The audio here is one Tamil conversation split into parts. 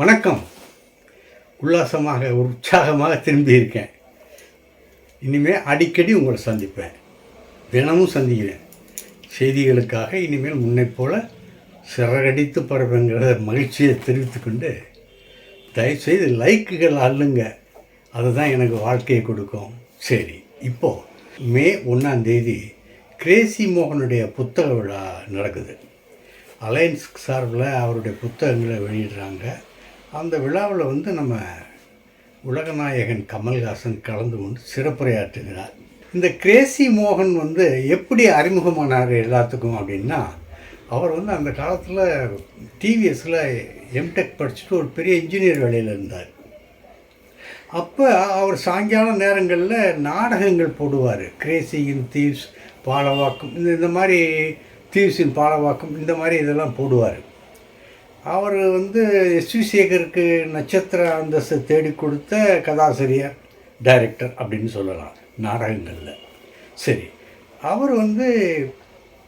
வணக்கம். உல்லாசமாக உற்சாகமாக திரும்பியிருக்கேன் இனிமேல் அடிக்கடி உங்களை சந்திப்பேன். தினமும் சந்திக்கிறேன். செய்திகளுக்காக இனிமேல் முன்னைப் போல் சிறகடித்து பரப்புங்கிற மகிழ்ச்சியை தெரிவித்துக்கொண்டு தயவுசெய்து லைக்குகள் அள்ளுங்க. அதுதான் எனக்கு வாழ்க்கையை கொடுக்கும். சரி இப்போது மே ஒன்றாந்தேதி கிரேசி மோகனுடைய புத்தக விழா நடக்குது. அலையன்ஸ் சார்பில் அவருடைய புத்தகங்களை வெளியிடுறாங்க. அந்த விழாவில் வந்து நம்ம உலகநாயகன் கமல்ஹாசன் கலந்து கொண்டு சிறப்புரையாற்றுகிறார். இந்த கிரேசி மோகன் வந்து எப்படி அறிமுகமானார் எல்லாத்துக்கும் அப்படின்னா அவர் வந்து அந்த காலத்தில் டிவிஎஸில் எம்டெக் படிச்சுட்டு ஒரு பெரிய இன்ஜினியர் வேலையில் இருந்தார். அப்போ அவர் சாயங்காலம் நேரங்களில் நாடகங்கள் போடுவார். கிரேசியின் தீவ்ஸ் பாலவாக்கம் இந்த இந்த மாதிரி தீவ்ஸின் பாலவாக்கம் இந்த மாதிரி இதெல்லாம் போடுவார். அவர் வந்து எஸ் வி சேகருக்கு நட்சத்திர அந்தஸ்து தேடி கொடுத்த கதாசிரியர் டைரக்டர் அப்படின்னு சொல்லலாம் நாடகங்களில். சரி அவர் வந்து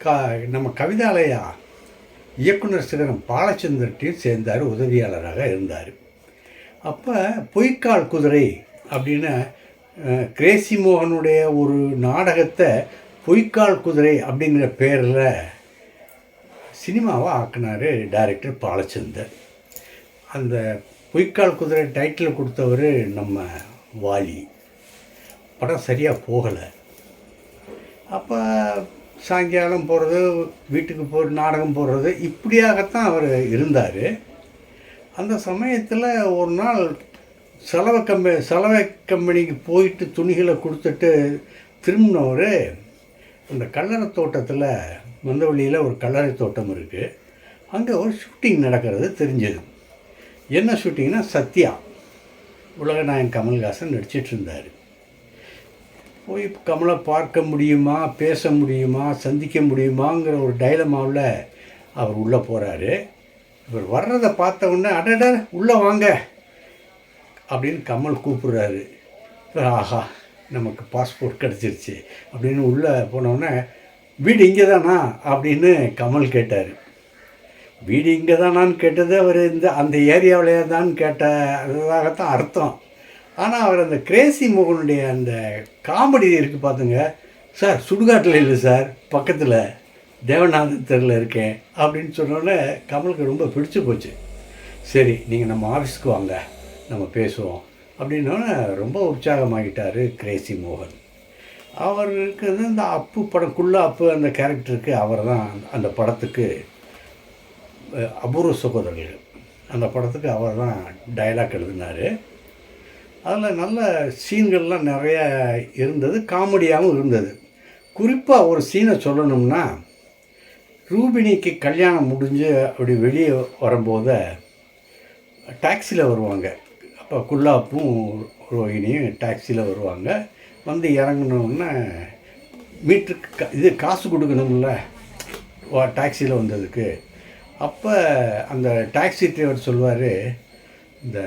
க நம்ம கவிதாலயா இயக்குனர் சிகரம் பாலச்சந்திரட்டையும் சேர்ந்தார் உதவியாளராக இருந்தார். அப்போ பொய்க்கால் குதிரை அப்படின்னு கிரேசி மோகனுடைய ஒரு நாடகத்தை பொய்க்கால் குதிரை அப்படிங்கிற பேரில் சினிமாவை ஆக்கினார் டைரக்டர் பாலச்சந்தர். அந்த பொய்க்கால் குதிரை டைட்டில் கொடுத்தவர் நம்ம வாலி. படம் சரியாக போகலை. அப்போ சாயங்காலம் போகிறது வீட்டுக்கு போ நாடகம் போடுறது இப்படியாகத்தான் அவர் இருந்தார். அந்த சமயத்தில் ஒரு நாள் செலவை கம்பெ செலவை கம்பெனிக்கு போயிட்டு துணிகளை கொடுத்துட்டு திரும்பினவர் அந்த கல்லறை தோட்டத்தில் மந்தவள்ளியில் ஒரு கல்லறை தோட்டம் இருக்குது அங்கே ஒரு ஷூட்டிங் நடக்கிறது தெரிஞ்சது. என்ன ஷூட்டிங்னா சத்யா உலகநாயகன் கமல்ஹாசன் நடிச்சிட்டு இருந்தார். போய் கமலை பார்க்க முடியுமா பேச முடியுமா சந்திக்க முடியுமாங்கிற ஒரு டைலமாவில் அவர் உள்ளே போகிறாரு இவர் வர்றதை பார்த்த உடனே அடட உள்ளே வாங்க அப்படின்னு கமல் கூப்பிடுறாரு. ஆஹா நமக்கு பாஸ்போர்ட் கிடச்சிருச்சு. அப்படின்னு உள்ளே போனோடனே வீடு இங்கே தானா அப்படின்னு கமல் கேட்டார். வீடு இங்கே தானான்னு கேட்டது அவர் இந்த அந்த ஏரியாவிலே தான் கேட்டதாகத்தான் அர்த்தம். ஆனால் அவர் அந்த கிரேசி மோகனுடைய அந்த காமெடி இருக்குது பார்த்துங்க சார் சுடுகாட்டில் இல்லை சார் பக்கத்தில். தேவநாதன் தெருவில் இருக்கேன் அப்படின்னு சொன்னோடனே கமலுக்கு ரொம்ப பிடிச்சு போச்சு. சரி நீங்கள் நம்ம ஆஃபீஸ்க்கு வாங்க. நம்ம பேசுவோம். அப்படின்னோடனே ரொம்ப உற்சாகமாகிட்டார் கிரேசி மோகன். அவருக்கு வந்து இந்த அப்பு படம் குள்ள அப்பு அந்த கேரக்டருக்கு அவர் தான் அந்த படத்துக்கு அபூர்வ சகோதரர்கள். அந்த படத்துக்கு அவர் தான் டைலாக் எழுதினார். அதில் நல்ல சீன்கள்லாம் நிறைய இருந்தது காமெடியாகவும் இருந்தது. குறிப்பாக ஒரு சீனை சொல்லணும்னா ரூபினிக்கு கல்யாணம் முடிஞ்சு அப்படி வெளியே வரும்போது டாக்ஸியில் வருவாங்க. இப்போ குல்லாப்பும் ரோஹிணியும் டாக்ஸியில் வருவாங்க. வந்து இறங்கினோடனே மீட்டருக்கு கா இது காசு கொடுக்கணும்ல. வா டாக்ஸியில் வந்ததுக்கு. அப்போ அந்த டாக்ஸி டிரைவர் சொல்வார் இந்த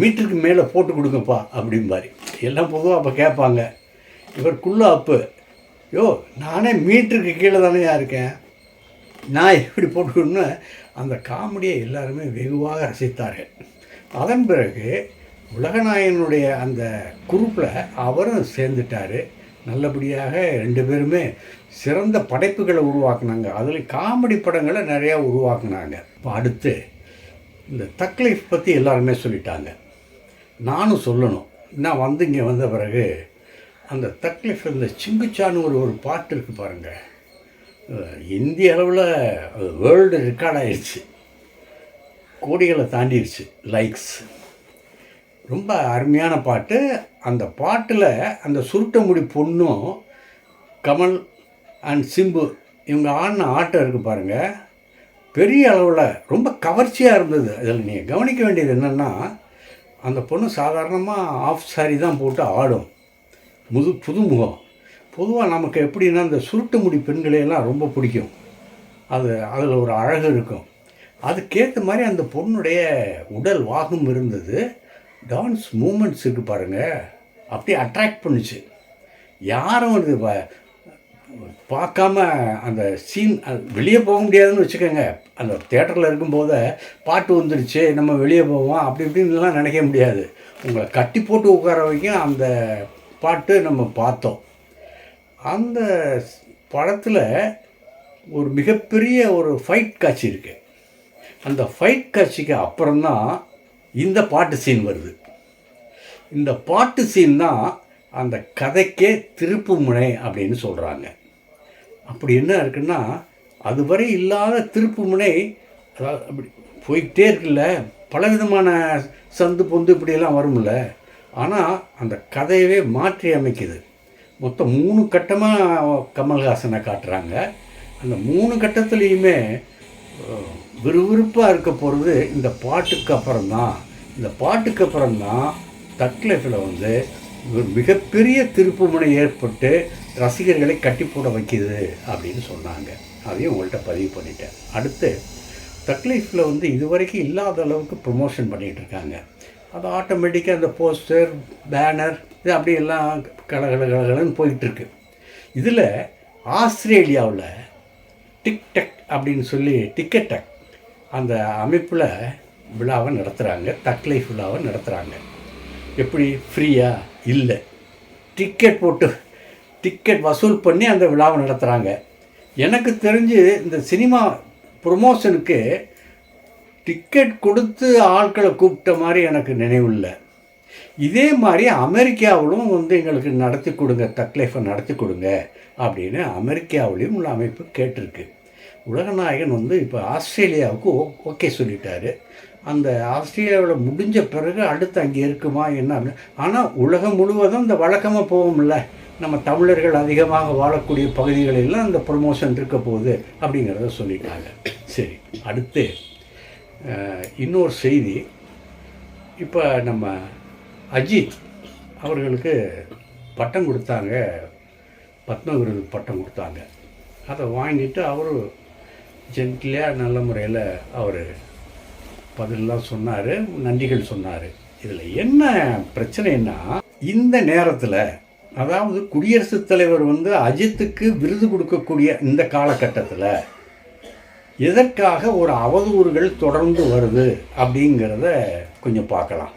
மீட்டருக்கு மேலே போட்டு கொடுங்கப்பா அப்படிம்பாரு. எல்லாம் பொதுவாக அப்போ கேட்பாங்க. இவர் அப்பு யோ நானே மீட்டருக்கு கீழே தானேயா இருக்கேன். நான் எப்படி போட்டுக்கணும்னு? அந்த காமெடியை எல்லாருமே வெகுவாக ரசித்தார்கள். அதன் பிறகு உலகநாயகனுடைய அந்த குரூப்பில் அவரும் சேர்ந்துட்டார். நல்லபடியாக ரெண்டு பேருமே சிறந்த படைப்புகளை உருவாக்குனாங்க. அதில் காமெடி படங்களை நிறையா உருவாக்குனாங்க. இப்போ அடுத்து இந்த தக்லீஃப் பற்றி எல்லாருமே சொல்லிட்டாங்க. நானும் சொல்லணும். நான் வந்து இங்கே வந்த பிறகு அந்த தக்லீஃப் இந்த சிங்குச்சான்னு ஒரு ஒரு பாட்டு இருக்குது பாருங்கள் இந்திய அளவில் வேர்ல்டு ரெக்கார்ட் ஆயிடுச்சு. கோடிகளை தாண்டிடுச்சு லைக்ஸ் ரொம்ப அருமையான பாட்டு. அந்த பாட்டில் அந்த சுருட்ட முடி பொண்ணும் கமல் அண்ட் சிம்பு இவங்க ஆடின ஆட்டம் இருக்குது பாருங்கள் பெரிய அளவில் ரொம்ப கவர்ச்சியாக இருந்தது. அதில் நீங்கள் கவனிக்க வேண்டியது என்னென்னா அந்த பொண்ணு சாதாரணமாக ஆஃப் சாரி தான் போட்டு ஆடும். முது புதுமுகம். பொதுவாக நமக்கு எப்படின்னா இந்த சுருட்டு முடி பெண்களையெல்லாம் ரொம்ப பிடிக்கும். அது அதில் ஒரு அழகு இருக்கும். அதுக்கேற்ற மாதிரி அந்த பொண்ணுடைய உடல் வாகம் இருந்தது. டான்ஸ் மூமெண்ட்ஸ் இருக்கு பாருங்கள் அப்படியே அட்ராக்ட் பண்ணுச்சு. யாரும் இது பார்க்காம அந்த சீன் வெளியே போக முடியாதுன்னு வச்சுக்கோங்க. அந்த தேட்டரில் இருக்கும்போது பாட்டு வந்துடுச்சு நம்ம வெளியே போவோம் அப்படி இப்படின்லாம் நினைக்க முடியாது. உங்களை கட்டி போட்டு உட்கார வரைக்கும் அந்த பாட்டு நம்ம பார்த்தோம். அந்த படத்தில் ஒரு மிகப்பெரிய ஒரு ஃபைட் காட்சி இருக்குது அந்த ஃபைட் காட்சிக்கு அப்புறம்தான் இந்த பாட்டு சீன் வருது. இந்த பாட்டு சீன் தான் அந்த கதைக்கே திருப்பு முனை அப்படின்னு சொல்கிறாங்க அப்படி என்ன இருக்குன்னா அதுவரை இல்லாத திருப்பு முனை அதாவது அப்படி போய்கிட்டே இருக்குல்ல பலவிதமான சந்து பொந்து இப்படியெல்லாம் வரும்ல. ஆனால் அந்த கதையவே மாற்றி அமைக்குது. மொத்தம் மூணு கட்டமாக கமல்ஹாசனை காட்டுறாங்க. அந்த மூணு கட்டத்துலேயுமே விறுவிறுப்பாக இருக்க போகிறது இந்த பாட்டுக்கு அப்புறம்தான். இந்த பாட்டுக்கு அப்புறம்தான் தட்லைஃபில் வந்து ஒரு மிகப்பெரிய திருப்புமுனை ஏற்பட்டு ரசிகர்களை கட்டி போட வைக்கிது அப்படின்னு சொன்னாங்க. அதையும் உங்கள்கிட்ட பதிவு பண்ணிட்டேன். அடுத்து தட்லைஃபில் வந்து இதுவரைக்கும் இல்லாத அளவுக்கு ப்ரொமோஷன் பண்ணிகிட்டு இருக்காங்க. அது ஆட்டோமேட்டிக்காக அந்த போஸ்டர் பேனர் இது அப்படியெல்லாம் கலகல கலகலன்னு போயிட்டுருக்கு இதில் ஆஸ்திரேலியாவில் டிக்டக் அப்படின்னு சொல்லி டிக்கெட்டக் அந்த அமைப்பில் விழாவை நடத்துகிறாங்க தக்லைஃப் விழாவை நடத்துகிறாங்க எப்படி? ஃப்ரீயா? இல்லை. டிக்கெட் போட்டு டிக்கெட் வசூல் பண்ணி அந்த விழாவை நடத்துகிறாங்க எனக்கு தெரிஞ்சு இந்த சினிமா ப்ரொமோஷனுக்கு டிக்கெட் கொடுத்து ஆட்களை கூப்பிட்ட மாதிரி எனக்கு நினைவில்லை இதே மாதிரி அமெரிக்காவிலும் வந்து எங்களுக்கு நடத்தி கொடுங்க தக்லைஃபை நடத்தி கொடுங்க அப்படின்னு அமெரிக்காவிலையும் உள்ள அமைப்பு கேட்டிருக்கு. உலகநாயகன் வந்து இப்போ ஆஸ்திரேலியாவுக்கு ஓ ஓகே சொல்லிட்டாரு. அந்த ஆஸ்திரேலியாவில் முடிஞ்ச பிறகு அடுத்து அங்கே இருக்குமா என்ன ஆனால் உலகம் முழுவதும் இந்த வழக்கமாக போகும்ல. நம்ம தமிழர்கள் அதிகமாக வாழக்கூடிய பகுதிகளெல்லாம் அந்த ப்ரொமோஷன் இருக்க போகுது அப்படிங்கிறத சொல்லிட்டாங்க. சரி அடுத்து இன்னொரு செய்தி. இப்போ நம்ம அஜித் அவர்களுக்கு பட்டம் கொடுத்தாங்க. பத்ம விருது பட்டம் கொடுத்தாங்க. அதை வாங்கிட்டு அவர் ஜென்ட்லியாக நல்ல முறையில் அவர் பதிலெலாம் சொன்னார் நன்றிகள் சொன்னார். இதில் என்ன பிரச்சனைன்னா இந்த நேரத்தில் அதாவது குடியரசுத் தலைவர் வந்து அஜித்துக்கு விருது கொடுக்கக்கூடிய இந்த காலகட்டத்தில் எதற்காக ஒரு அவதூறுகள் தொடர்ந்து வருது அப்படிங்கிறத கொஞ்சம் பார்க்கலாம்.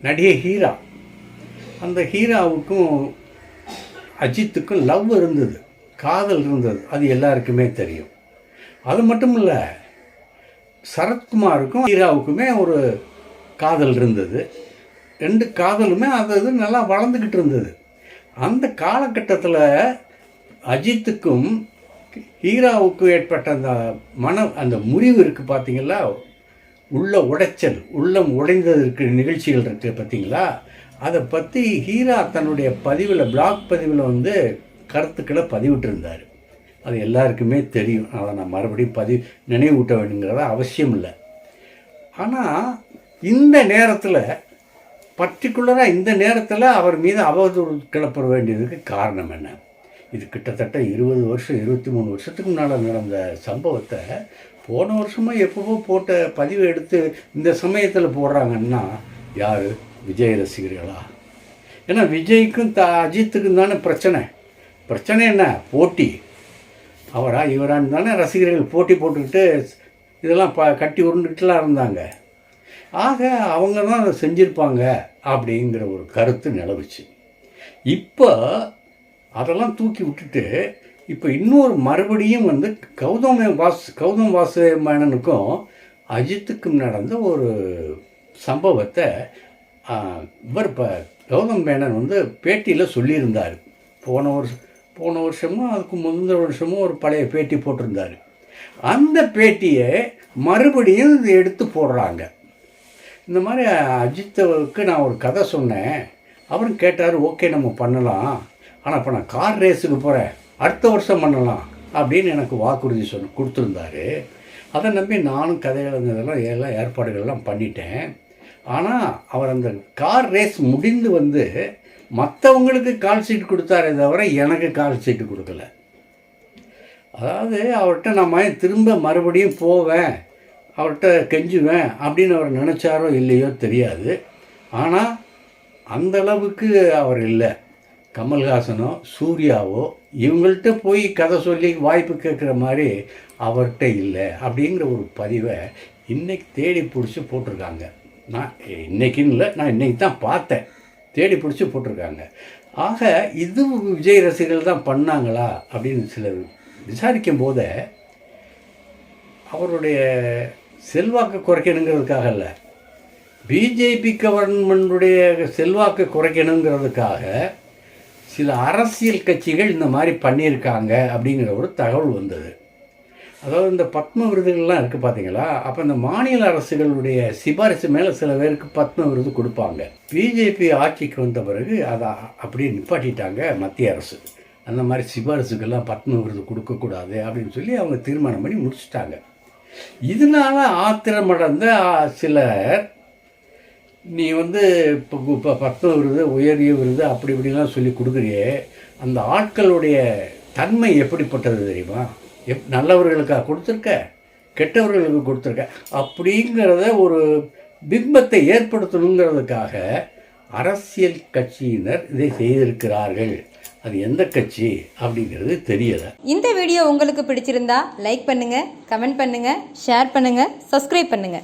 நடிகை ஹீரா. அந்த ஹீராவுக்கும் அஜித்துக்கும் லவ் இருந்தது. காதல் இருந்தது. அது எல்லாருக்குமே தெரியும். அது மட்டும் இல்லை சரத்குமாருக்கும் ஹீராவுக்குமே ஒரு காதல் இருந்தது. ரெண்டு காதலுமே அது இது நல்லா வளர்ந்துக்கிட்டு இருந்தது. அந்த காலகட்டத்தில் அஜித்துக்கும் ஹீராவுக்கும் ஏற்பட்ட அந்த மன அந்த முறிவு இருக்குது பார்த்தீங்களா உள்ள உடைச்சல் உள்ளம் உடைந்ததற்கு நிகழ்ச்சிகள் இருக்குது பார்த்தீங்களா அதை பற்றி ஹீரா தன்னுடைய பதிவில் பிளாக் பதிவில் வந்து கருத்துக்களை பதிவிட்டிருந்தார். அது எல்லாருக்குமே தெரியும். அதை நான் மறுபடியும் பதிவு நினைவூட்ட வேணுங்கிறத அவசியம் இல்லை. ஆனால் இந்த நேரத்தில் பர்டிகுலராக இந்த நேரத்தில் அவர் மீது அவதூறு கிளப்பட வேண்டியதுக்கு காரணம் என்ன? இது கிட்டத்தட்ட இருபது வருஷம் இருபத்தி மூணு வருஷத்துக்கு முன்னால் நடந்த சம்பவத்தை போன வருஷமாக எப்பவோ போட்ட பதிவை எடுத்து இந்த சமயத்தில் போடுறாங்கன்னா யார்? விஜய் ரசிகர்களா? ஏன்னா விஜய்க்கும் த அஜித்துக்கும் தானே பிரச்சனை. பிரச்சனை என்ன? போட்டி. அவரா இவரான்னு தானே ரசிகர்கள் போட்டி போட்டுக்கிட்டு இதெல்லாம் ப கட்டி உருண்டுக்கிட்டுலாம் இருந்தாங்க. ஆக அவங்க தான் அதை செஞ்சுருப்பாங்க அப்படிங்கிற ஒரு கருத்து நிலவுச்சு. இப்போ அதெல்லாம் தூக்கி விட்டுட்டு இப்போ இன்னொரு மறுபடியும் வந்து கௌதம் வாஸ் கௌதம் வாசு மேனனுக்கும் அஜித்துக்கும் நடந்த ஒரு சம்பவத்தை இவர் இப்போ கௌதம் மேனன் வந்து பேட்டியில் சொல்லியிருந்தார். போன வருஷம் போன வருஷமும் அதுக்கு முந்தின வருஷமும் ஒரு பழைய பேட்டி போட்டிருந்தார். அந்த பேட்டியை மறுபடியும் இது எடுத்து போடுறாங்க. இந்த மாதிரி அஜித்துக்கு நான் ஒரு கதை சொன்னேன். அவரும் கேட்டார் ஓகே நம்ம பண்ணலாம். ஆனால் இப்போ நான் கார் ரேஸுக்கு போகிறேன் அடுத்த வருஷம் பண்ணலாம். அப்படின்னு எனக்கு வாக்குறுதி சொன்ன கொடுத்துருந்தாரு. அதை நம்பி நானும் கதைகளெல்லாம் எல்லாம் ஏற்பாடுகள்லாம் பண்ணிட்டேன். ஆனால் அவர் அந்த கார் ரேஸ் முடிந்து வந்து மற்றவங்களுக்கு கால் சீட் கொடுத்தாரே தவிர எனக்கு கால் சீட்டு கொடுக்கல. அதாவது அவர்கிட்ட நான் திரும்ப மறுபடியும் போவேன் அவர்கிட்ட கெஞ்சுவேன் அப்படின்னு அவர் நினச்சாரோ இல்லையோ தெரியாது. ஆனால் அந்தளவுக்கு அவர் இல்லை. கமல்ஹாசனோ சூர்யாவோ இவங்கள்ட்ட போய் கதை சொல்லி வாய்ப்பு கேட்குற மாதிரி அவர்கிட்ட இல்லை அப்படிங்கிற ஒரு பதிவை இன்றைக்கி தேடி பிடிச்சி போட்டிருக்காங்க. நான் இன்னைக்குன்னு இல்லை நான் இன்றைக்கி தான் பார்த்தேன். தேடி பிடிச்சி போட்டிருக்காங்க. ஆக இது விஜய் ரசிகர்கள் தான் பண்ணாங்களா அப்படின்னு சிலர் விசாரிக்கும் போதே அவருடைய செல்வாக்கு குறைக்கணுங்கிறதுக்காக இல்லை பிஜேபி கவர்மெண்டுடைய செல்வாக்கு குறைக்கணுங்கிறதுக்காக சில அரசியல் கட்சிகள் இந்த மாதிரி பண்ணியிருக்காங்க அப்படிங்கிற ஒரு தகவல் வந்தது. அதாவது இந்த பத்ம விருதுகள்லாம் இருக்குது பார்த்தீங்களா அப்போ இந்த மாநில அரசுகளுடைய சிபாரிசு மேலே சில பேருக்கு பத்ம விருது கொடுப்பாங்க. பிஜேபி ஆட்சிக்கு வந்த பிறகு அதை அப்படியே நிப்பாட்டிட்டாங்க மத்திய அரசு. அந்த மாதிரி சிபாரிசுக்கெல்லாம் பத்ம விருது கொடுக்கக்கூடாது அப்படின்னு சொல்லி அவங்க தீர்மானம் பண்ணி முடிச்சிட்டாங்க. இதனால ஆத்திரமடைந்த சில சிலர் நீ வந்து இப்போ இப்போ பத்ம விருது உயரிய விருது அப்படி இப்படிலாம் சொல்லி கொடுக்குறியே அந்த ஆட்களுடைய தன்மை எப்படிப்பட்டது தெரியுமா? எப் நல்லவர்களுக்கா கொடுத்துருக்க? கெட்டவர்களுக்கு கொடுத்துருக்க. அப்படிங்கிறத ஒரு பிம்பத்தை ஏற்படுத்தணுங்கிறதுக்காக அரசியல் கட்சியினர் இதை செய்திருக்கிறார்கள். அது எந்த கட்சி அப்படிங்கிறது தெரியலை. இந்த வீடியோ உங்களுக்கு பிடிச்சிருந்தா லைக் பண்ணுங்க கமெண்ட் பண்ணுங்க ஷேர் பண்ணுங்க சப்ஸ்கிரைப் பண்ணுங்க.